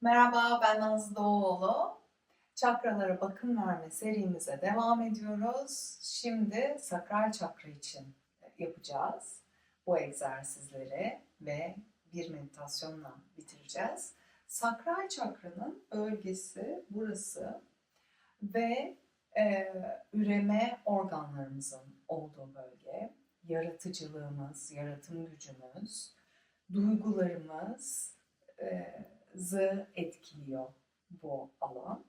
Merhaba, ben Nazlı Doğuoğlu. Çakralara bakım verme serimize devam ediyoruz. Şimdi sakral çakra için yapacağız bu egzersizleri ve bir meditasyonla bitireceğiz. Sakral çakranın bölgesi burası ve e, üreme organlarımızın olduğu bölge, yaratıcılığımız, yaratım gücümüz, duygularımız, e, zı etkiliyor bu alan.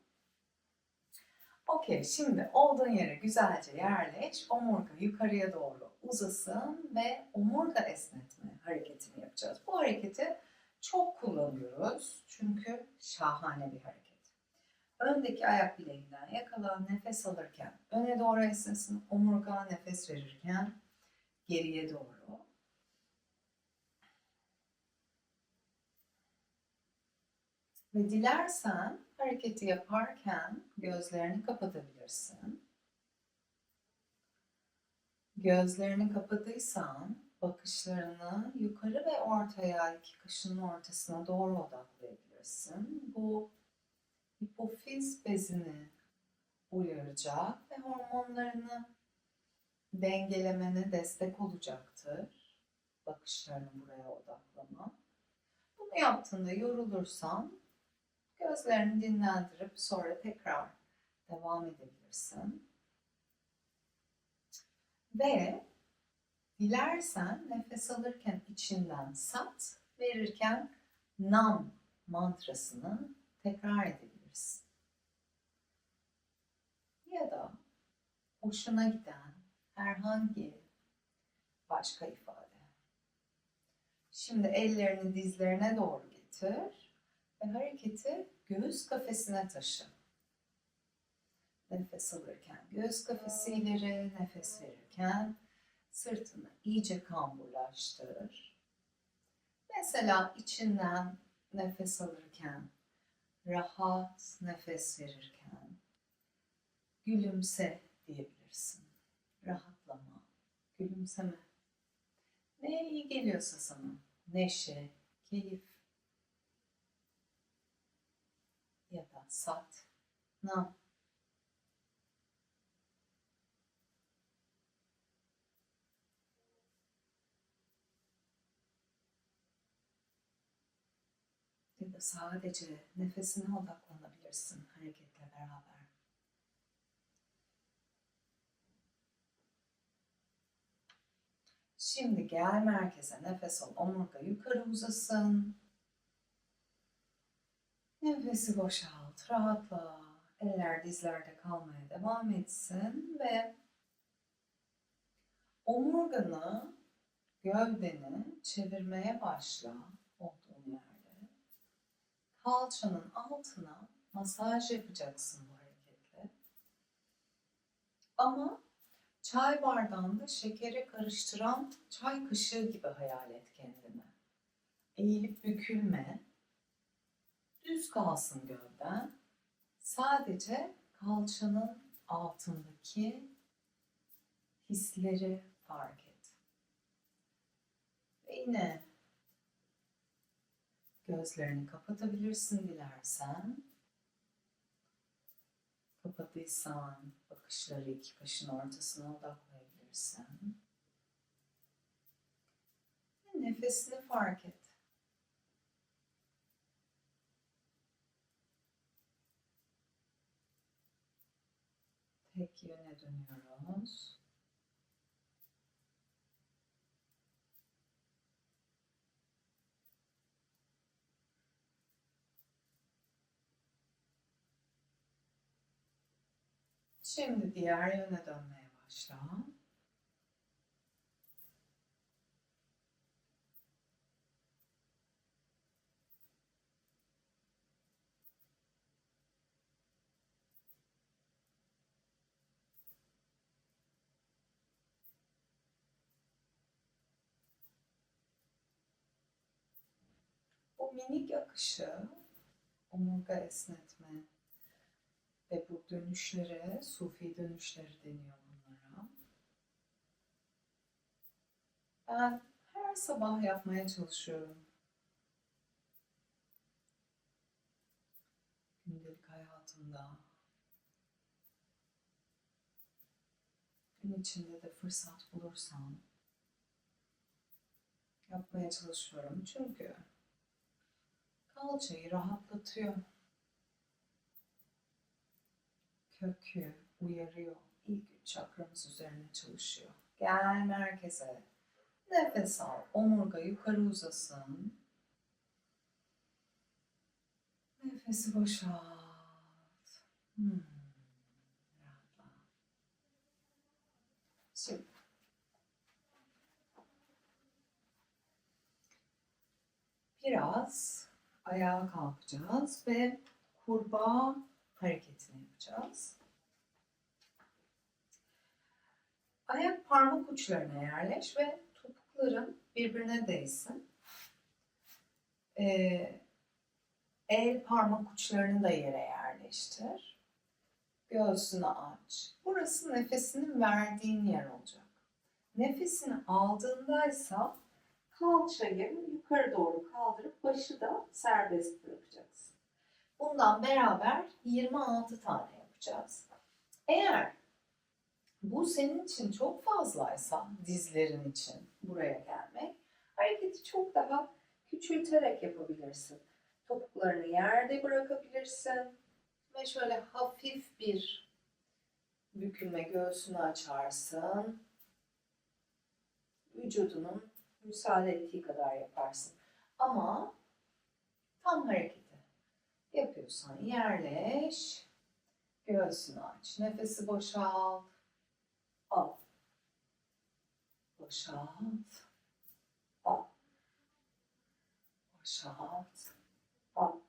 Okey, şimdi olduğun yere güzelce yerleş. Omurga yukarıya doğru uzasın ve omurga esnetme hareketini yapacağız. Bu hareketi çok kullanıyoruz çünkü şahane bir hareket. Öndeki ayak bileğinden yakala, nefes alırken öne doğru esnesin, omurga nefes verirken geriye doğru. Ve dilersen hareketi yaparken gözlerini kapatabilirsin. Gözlerini kapatıysan bakışlarını yukarı ve ortaya iki kaşının ortasına doğru odaklayabilirsin. Bu hipofiz bezini uyaracak ve hormonlarını dengelemene destek olacaktır. Bakışlarını buraya odaklama. Bunu yaptığında yorulursan Gözlerini dinlendirip sonra tekrar devam edebilirsin. Ve dilersen nefes alırken içinden sat, verirken nam mantrasını tekrar edebilirsin. Ya da hoşuna giden herhangi başka ifade. Şimdi ellerini dizlerine doğru getir ve hareketi göğüs kafesine taşı. Nefes alırken göğüs kafesi ileri, nefes verirken sırtını iyice kamburlaştır. Mesela içinden nefes alırken, rahat nefes verirken gülümse diyebilirsin. Rahatlama, gülümseme. Ne iyi geliyorsa sana. Neşe, keyif, ya da sat, nam. Ya da sadece nefesine odaklanabilirsin hareketle beraber. Şimdi gel merkeze nefes al. Omurga yukarı uzasın. Nefesi boşalt, rahatla. Eller dizlerde kalmaya devam etsin ve omurganı, gövdeni çevirmeye başla olduğun yerde. Kalçanın altına masaj yapacaksın bu hareketle. Ama çay bardağında şekeri karıştıran çay kaşığı gibi hayal et kendini. Eğilip bükülme düz kalsın gövden. Sadece kalçanın altındaki hisleri fark et. Ve yine gözlerini kapatabilirsin dilersen. Kapatıysan bakışları iki kaşın ortasına odaklayabilirsin. Ve nefesini fark et. Tek yöne dönüyoruz. Şimdi diğer yöne dönmeye başla. Bu minik akışı, omurga esnetme ve bu dönüşlere, sufi dönüşleri deniyor bunlara. Ben her sabah yapmaya çalışıyorum. anında. Gün içinde de fırsat bulursam yapmaya çalışıyorum çünkü kalçayı rahatlatıyor. Kökü uyarıyor. İlk üç çakramız üzerine çalışıyor. Gel merkeze. Nefes al. Omurga yukarı uzasın. Nefesi boşalt. Hmm. Rahatla. Şimdi. Biraz ayağa kalkacağız ve kurbağa hareketini yapacağız. Ayak parmak uçlarına yerleş ve topukların birbirine değsin. Ee, el parmak uçlarını da yere yerleştir. Göğsünü aç. Burası nefesini verdiğin yer olacak. Nefesini aldığındaysa kalçayı yukarı doğru kaldırıp başı da serbest bırakacaksın. Bundan beraber 26 tane yapacağız. Eğer bu senin için çok fazlaysa dizlerin için buraya gelmek, hareketi çok daha küçülterek yapabilirsin. Topuklarını yerde bırakabilirsin ve şöyle hafif bir bükülme göğsünü açarsın. Vücudunun müsaade ettiği kadar yaparsın. Ama tam hareketi. Yapıyorsan yerleş, göğsünü aç, nefesi boşalt, al, boşalt, al, boşalt, al,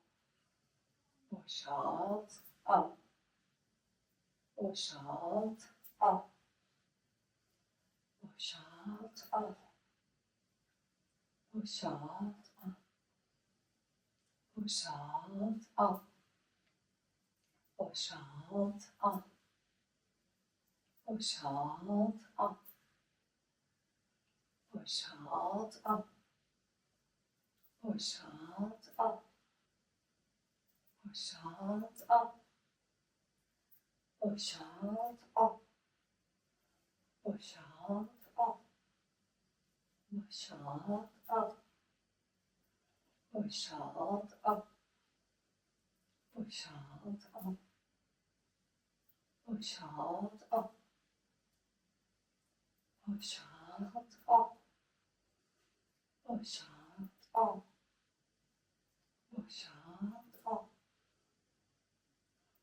boşalt, al, boşalt, al, boşalt, al, boşalt, al, boşalt, al, boşalt, al, boşalt, al, boşalt, al, boşalt, al, boşalt, al, boşalt, al, boşalt, al, boşalt, al, boşalt, al, boşalt, al, boşalt, al, boşalt, al, boşalt, al,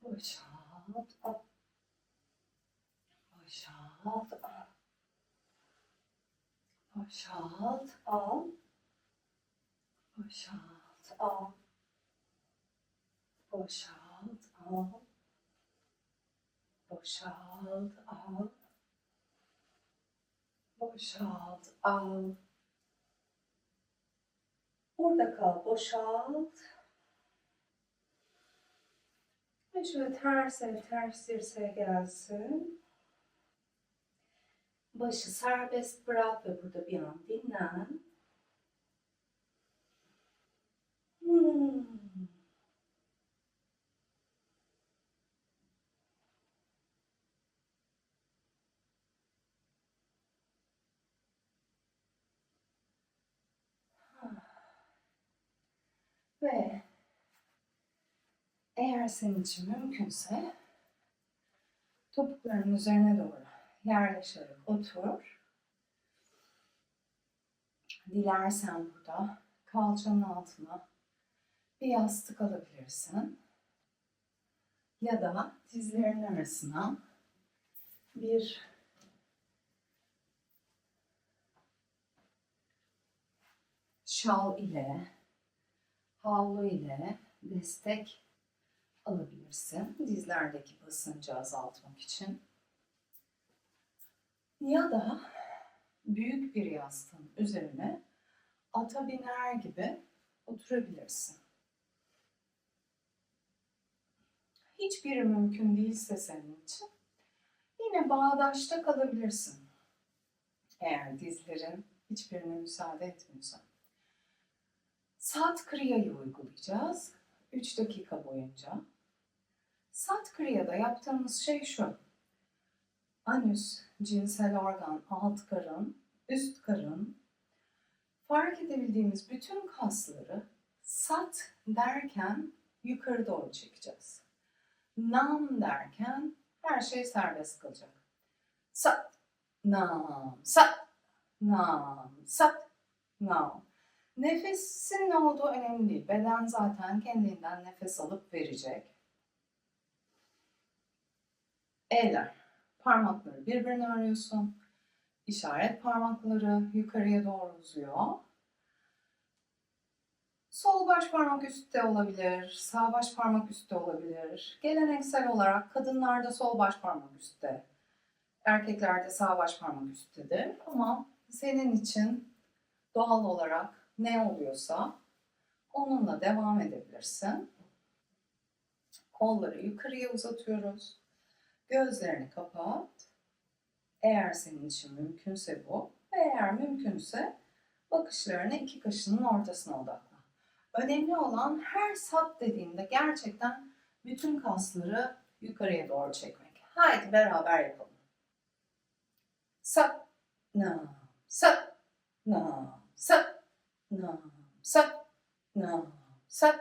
boşalt, al, boşalt, al, boşalt, al, boşalt, al, boşalt, al, boşalt, al, boşalt, al, boşalt, al. Burada kal, boşalt. Ve şöyle ters el, ters dirseğe gelsin. Başı serbest bırak ve burada bir an dinlen. Hmm. Ve eğer senin için mümkünse topukların üzerine doğru yerleşerek otur. Dilersen burada kalçanın altına bir yastık alabilirsin. Ya da dizlerin arasına bir şal ile, havlu ile destek alabilirsin. Dizlerdeki basıncı azaltmak için. Ya da büyük bir yastığın üzerine ata biner gibi oturabilirsin. Hiçbiri mümkün değilse senin için yine bağdaşta kalabilirsin. Eğer dizlerin hiçbirine müsaade etmiyorsa. Sat kriyayı uygulayacağız. 3 dakika boyunca. Sat Kriya'da yaptığımız şey şu. Anüs, cinsel organ, alt karın, üst karın, fark edebildiğimiz bütün kasları sat derken yukarı doğru çekeceğiz. Nam derken her şey serbest kalacak. Sat, nam, sat, nam, sat, nam. Nefesin ne olduğu önemli değil. Beden zaten kendinden nefes alıp verecek. Eller, parmakları birbirine örüyorsun. İşaret parmakları yukarıya doğru uzuyor. Sol baş parmak üstte olabilir, sağ baş parmak üstte olabilir. Geleneksel olarak kadınlarda sol baş parmak üstte, erkeklerde sağ baş parmak üsttedir. Ama senin için doğal olarak ne oluyorsa onunla devam edebilirsin. Kolları yukarıya uzatıyoruz. Gözlerini kapat. Eğer senin için mümkünse bu ve eğer mümkünse bakışlarını iki kaşının ortasına odakla. Önemli olan her sat dediğinde gerçekten bütün kasları yukarıya doğru çekmek. Haydi beraber yapalım. Sat, na, sat, na, sat, na, sat, na, sat,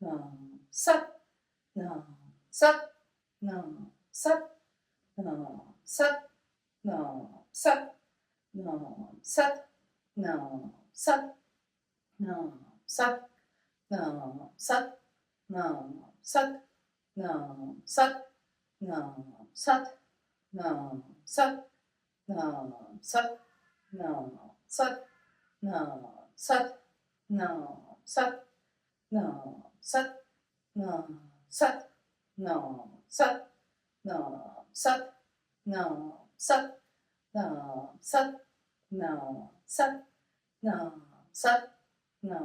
na, sat, na, sat, na, sat, na, sat, na, sat, na, sat, na, sat, na, sat, na, sat, na, sat, na, sat, na, sat, na, sat, na, sat, na, sat, na, sat, na, sat, na, sat, na, sat, na, sat, na, sat, na, sat, na, sat, na, sat, na, sat, na,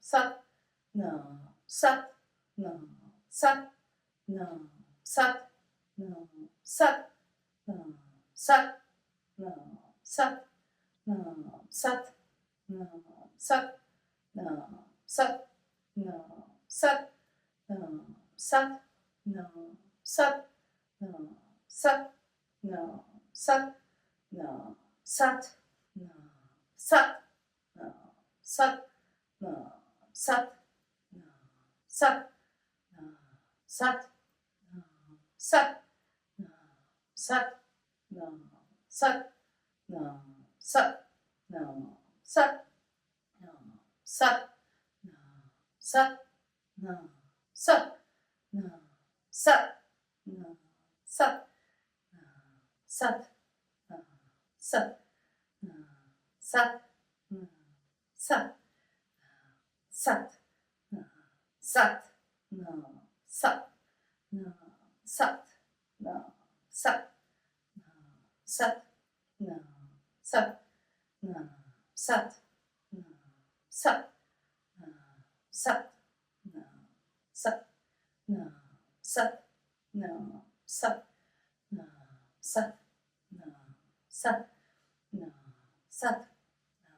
sat, na, sat, na, sat, na, sat, na, sat, na, sat, na, sat, na, sat, na, sat, na, sat, na, sat, na, sat, na, sat, na, sat, na, sat, na, sat, na, sat, na, sat, na, sat, na, sat, na, sat, na, sat, na, sat, na, sat, na, sat, na, sat, na, sat, na, sat, na, sat, na, sat, na, sat, na, sat, na, sat, na, sat, na, sat, sat, na, sat, na, sat, na, sat, na, sat, na, sat, na, sat, na, sat, na, sat, na, sat, na, sat, na, sat, na, sat, na, sat, na, sat, na, sat, na,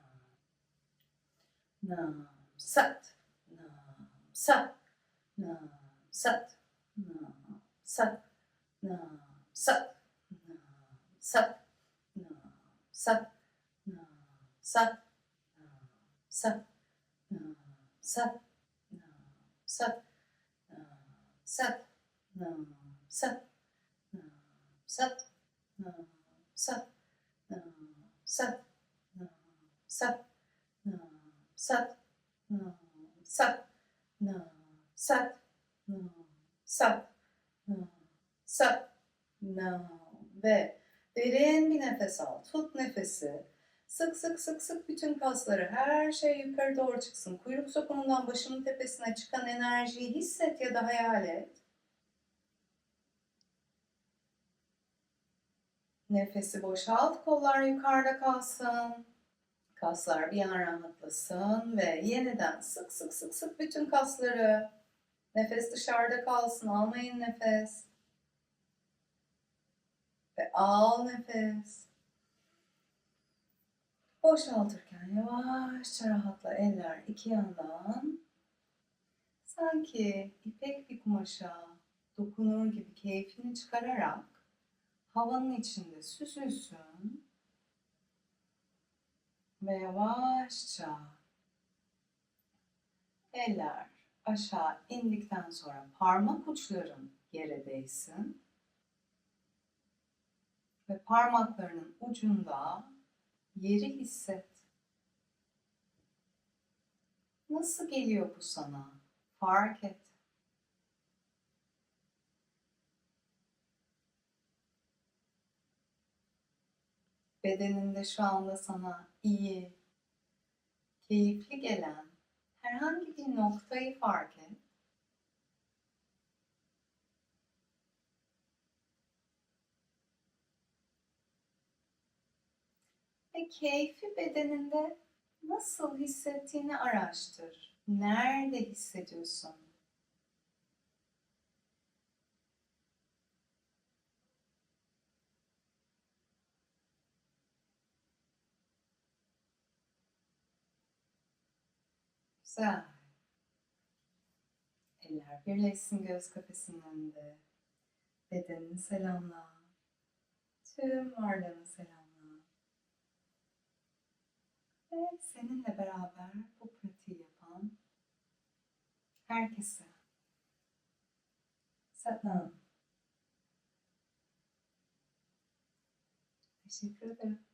na, sat, na, sat, na, sat, na, sat, na, sat, na, sat, na, sat, na, sat, na, sat, sat, sat, sat, sat, sat, sat, sat, sat, sat, sat, sat, sat, sat, ve derin bir nefes al. Tut nefesi. Sık sık sık sık bütün kasları her şey yukarı doğru çıksın. Kuyruk sokumundan başının tepesine çıkan enerjiyi hisset ya da hayal et. Nefesi boşalt, kollar yukarıda kalsın. Kaslar bir an rahatlasın ve yeniden sık sık sık sık bütün kasları. Nefes dışarıda kalsın, almayın nefes. Ve al nefes. Boşaltırken yavaşça rahatla eller iki yandan. Sanki ipek bir kumaşa dokunur gibi keyfini çıkararak havanın içinde süzülsün ve yavaşça eller aşağı indikten sonra parmak uçların yere değsin ve parmaklarının ucunda yeri hisset. Nasıl geliyor bu sana? Fark et. Bedeninde şu anda sana iyi, keyifli gelen herhangi bir noktayı fark et. Ve keyfi bedeninde nasıl hissettiğini araştır. Nerede hissediyorsun? Güzel. Eller birleşsin göz kafesinin önünde. Bedenini selamla. Tüm varlığını selamla. Ve seninle beraber bu pratiği yapan herkese Satnam. Teşekkür ederim.